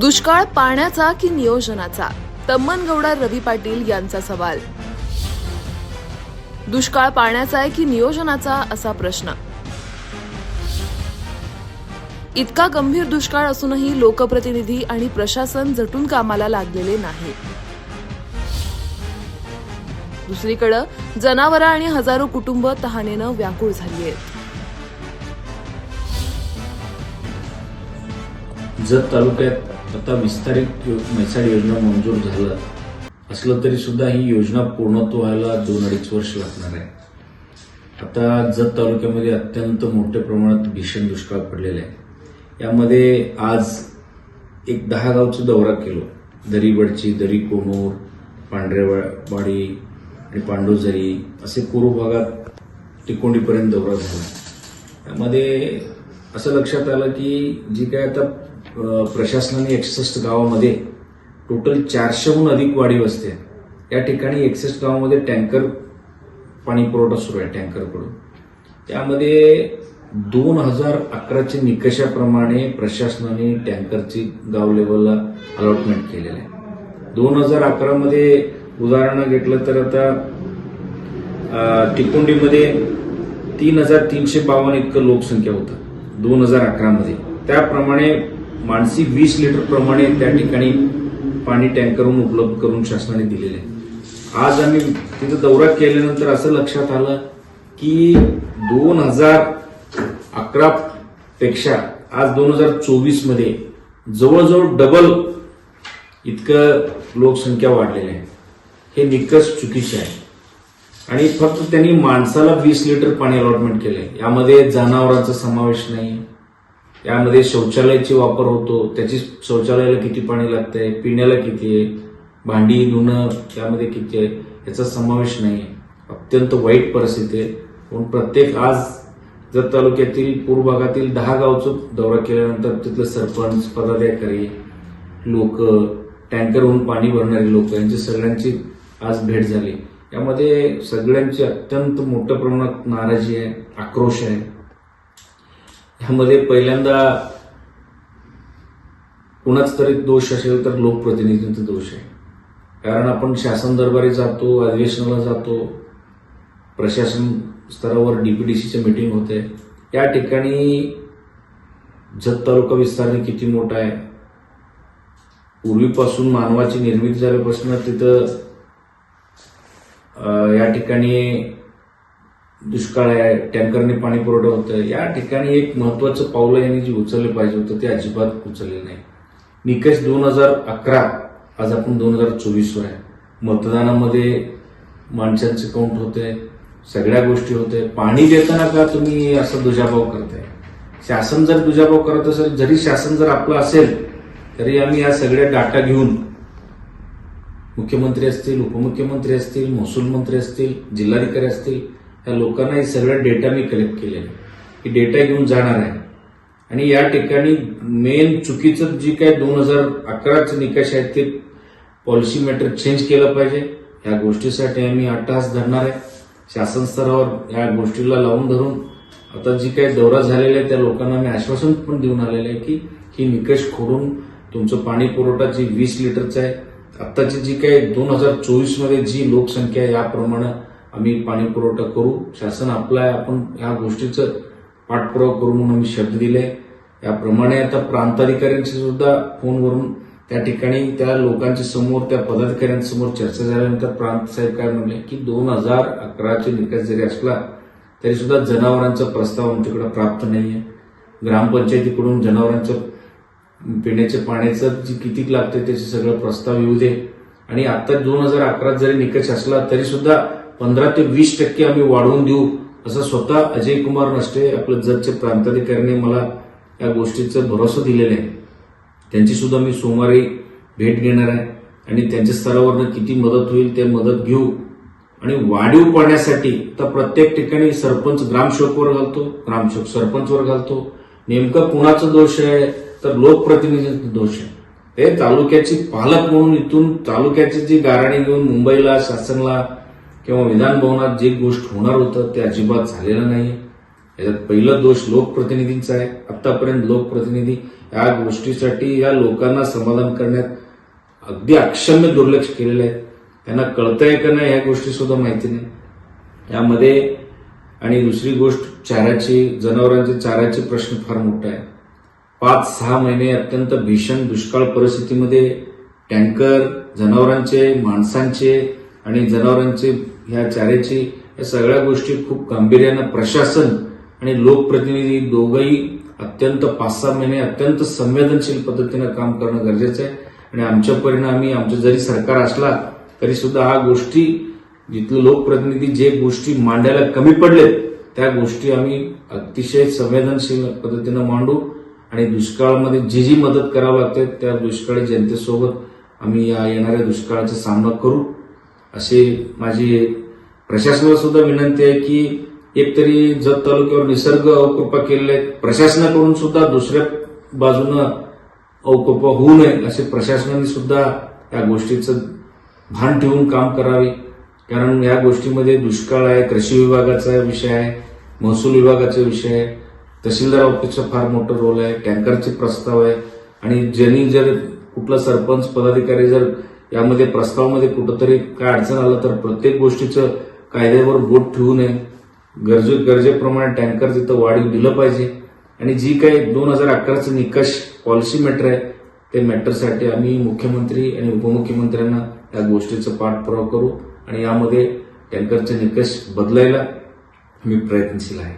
दुष्काळ पाण्याचा की नियोजनाचा? तम्मनगौडा रवी पाटील यांचा सवाल. दुष्काळ पाण्याचा आहे की नियोजनाचा? असा प्रश्न. इतका गंभीर दुष्काळ असूनही लोकप्रतिनिधी आणि प्रशासन झटून कामाला लागलेले नाही. दुसरीकडे जनावरं आणि हजारो कुटुंब तहानेनं व्याकुळ झाली आहेत. जत तालुक्यात आता विस्तारित यो- म्हैसाळ योजना मंजूर झालं. असलं तरी सुद्धा ही योजना पूर्णत्व व्हायला दोन अडीच वर्ष लागणार आहे. आता जत तालुक्यामध्ये अत्यंत मोठ्या प्रमाणात भीषण दुष्काळ पडलेला आहे. यामध्ये आज एक दहा गावचा दौरा केलो. दरीबडची दरी कोनूर पांढरेवाडी आणि पांडुझरी असे पूर्व भागात टिकोंडीपर्यंत दौरा झाला. त्यामध्ये असं लक्षात आलं की जी काय आता प्रशासनाने एकसष्ट गावामध्ये टोटल चारशेहून अधिक वाढी वस्ती आहे या ठिकाणी एकसष्ट गावामध्ये टँकर पाणी पुरवठा सुरू आहे टँकरकडून. त्यामध्ये दोन हजार अकराच्या निकषाप्रमाणे प्रशासनाने टँकरची गाव लेवलला अलॉटमेंट केलेलं आहे. दोन हजार अकरामध्ये उदाहरणं घेतलं तर आता टिकुंडीमध्ये तीन हजार तीनशे बावन्न इतकं लोकसंख्या होतं दोन हजार अकरामध्ये. त्याप्रमाणे माणसी वीस लिटर प्रमाणे त्या ठिकाणी पाणी टँकरहून उपलब्ध करून शासनाने दिलेलं आहे. आज आम्ही तिथं दौरा केल्यानंतर असं लक्षात आलं की दोन हजार अकरा पेक्षा आज दोन हजार चोवीसमध्ये जवळजवळ डबल इतकं लोकसंख्या वाढलेली आहे. हे निकष चुकीचे आहे. आणि फक्त त्यांनी माणसाला वीस लिटर पाणी अलॉटमेंट केलंय. यामध्ये जनावरांचा समावेश नाही यामध्ये शौचालयाची वापर होतो त्याची शौचालयाला किती पाणी लागतंय पिण्याला किती आहे भांडी धुणं त्यामध्ये किती आहे याचा समावेश नाही आहे. अत्यंत वाईट परिस्थिती आहे. म्हणून प्रत्येक आज जर तालुक्यातील पूर्व भागातील दहा गावचं दौरा केल्यानंतर तिथले सरपंच पदाधिकारी लोक टँकरहून पाणी भरणारी लोक यांची सगळ्यांची आज भेट झाली. यामध्ये सगळ्यांची अत्यंत मोठ्या प्रमाणात नाराजी आहे आक्रोश आहे. ह्यामध्ये पहिल्यांदा कुणाच तरी दोष असेल तर लोकप्रतिनिधींचा दोष आहे. कारण आपण शासन दरबारी जातो अधिवेशनाला जातो प्रशासन स्तरावर डीपीडीसीची मीटिंग होते. या ठिकाणी जत तालुका विस्तार किती मोठा आहे? पूर्वीपासून मानवाची निर्मिती झाल्यापासून तिथं या ठिकाणी दुष्काळ आहे टँकरने पाणी पुरवठा होतं. या ठिकाणी एक महत्वाचं पावलं यांनी जे उचललं पाहिजे होतं ते अजिबात उचलले नाही. निकष दोन हजार अकरा आज आपण दोन हजार चोवीसवर आहे. मतदानामध्ये माणसांचे काउंट होते सगळ्या गोष्टी होते पाणी देताना का तुम्ही असं दुजाभाव करताय? शासन जर दुजाभाव करत असेल जरी शासन जर आपलं असेल तरी आम्ही या सगळ्या डाटा घेऊन मुख्यमंत्री असतील उपमुख्यमंत्री असतील महसूल मंत्री असतील जिल्हाधिकारी असतील त्या लोकांना हे सगळं डेटा मी कलेक्ट केलेला आहे. की डेटा घेऊन जाणार आहे. आणि या ठिकाणी मेन चुकीचं जी काय दोन हजार अकराचे निकष आहेत ते पॉलिसी मॅटर चेंज केलं पाहिजे. या गोष्टीसाठी आम्ही अट्टहास धरणार आहे. शासन स्तरावर या गोष्टीला लावून धरून आता जी काही दौरा झालेला आहे त्या लोकांना मी आश्वासन पण देऊन आलेलं आहे की ही निकष खोडून तुमचं पाणी पुरवठा जी वीस लिटरचा आहे आत्ताची जी काही दोन हजार चोवीसमध्ये जी लोकसंख्या आहे याप्रमाणे आम्ही पाणी पुरवठा करू. शासन आपला आहे आपण या गोष्टीचं पाठपुरावा करू म्हणून आम्ही शब्द दिले. याप्रमाणे आता प्रांताधिकाऱ्यांशी सुद्धा फोनवरून त्या ठिकाणी त्या लोकांच्या समोर त्या पदाधिकाऱ्यांसमोर चर्चा झाल्यानंतर प्रांत साहेब काय म्हणले की दोन हजार अकराचे निकष जरी असला तरी सुद्धा जनावरांचा प्रस्ताव आमच्याकडे प्राप्त नाही आहे ग्रामपंचायतीकडून जनावरांचं पिण्याच्या पाण्याचं जी किती लागते त्याचे सगळं प्रस्ताव येऊ दे. आणि आता दोन हजार अकरात जरी निकष असला तरी सुद्धा पंधरा ते वीस टक्के आम्ही वाढवून देऊ असं स्वतः अजय कुमार नष्टे आपलं जतचे प्रांताधिकाऱ्यांनी मला या गोष्टीचा भरोसा दिलेला आहे. त्यांची सुद्धा मी सोमवारी भेट घेणार आहे आणि त्यांच्या स्तरावरनं किती मदत होईल ते मदत घेऊ आणि वाढीव पाण्यासाठी तर प्रत्येक ठिकाणी सरपंच ग्रामसेवकवर घालतो ग्रामसेवक सरपंचवर घालतो. नेमकं कुणाचा दोष आहे तर लोकप्रतिनिधींचा दोष आहे. हे तालुक्याची पालक म्हणून इथून तालुक्याची जी गाराणी घेऊन मुंबईला शासनला किंवा विधान भवनात जे गोष्ट होणार होतं ते अजिबात झालेलं नाही याच्यात पहिला दोष लोकप्रतिनिधींचा आहे. आतापर्यंत लोकप्रतिनिधी या गोष्टीसाठी या लोकांना समाधान करण्यात अगदी अक्षम्य दुर्लक्ष केलेलं आहे. त्यांना कळतंय का नाही ह्या गोष्टी सुद्धा माहिती नाही. यामध्ये आणि दुसरी गोष्ट चाऱ्याची जनावरांची चाऱ्याचे प्रश्न फार मोठा आहे पाच सहा महिने अत्यंत भीषण दुष्काळ परिस्थितीमध्ये टँकर जनावरांचे माणसांचे आणि जनावरांचे ह्या चाऱ्याची या सगळ्या गोष्टी खूप गांभीर्यानं प्रशासन आणि लोकप्रतिनिधी दोघंही अत्यंत पाच सहा महिने अत्यंत संवेदनशील पद्धतीनं काम करणं गरजेचं आहे. आणि आमच्या परिणामी आमचं जरी सरकार असला तरी सुद्धा हा गोष्टी जिथले लोकप्रतिनिधी जे गोष्टी मांडायला कमी पडलेत त्या गोष्टी आम्ही अतिशय संवेदनशील पद्धतीनं मांडू. आणि दुष्काळामध्ये जी जी मदत करावी लागते त्या दुष्काळी जनतेसोबत आम्ही या येणाऱ्या दुष्काळाचा सामना करू. अशी माझी प्रशासनाला सुद्धा विनंती आहे की एकतरी जत तालुक्यावर निसर्ग अवकृपा केलेले आहेत प्रशासनाकडून सुद्धा दुसऱ्या बाजूनं अवकृपा होऊ नये असे प्रशासनाने सुद्धा या गोष्टीचं भान ठेवून काम करावे. कारण या गोष्टीमध्ये दुष्काळ आहे कृषी विभागाचा विषय आहे महसूल विभागाचा विषय आहे. तहसीलदार ऑफिसचा फार मोठा रोल आहे टँकरचे प्रस्ताव आहे. आणि ज्यांनी जर कुठला सरपंच पदाधिकारी जर यामध्ये प्रस्तावामध्ये कुठंतरी काय अडचण आलं तर प्रत्येक गोष्टीचं कायद्यावर बोट ठेवू नये. गरजे गरजेप्रमाणे टँकर तिथं वाढीव दिलं पाहिजे. आणि जी काही दोन हजार अकराचं निकष पॉलिसी मॅटर आहे ते मॅटरसाठी आम्ही मुख्यमंत्री आणि उपमुख्यमंत्र्यांना या गोष्टीचा पाठपुरावा करू आणि यामध्ये टँकरचे निकष बदलायला मी प्रयत्नशील आहे.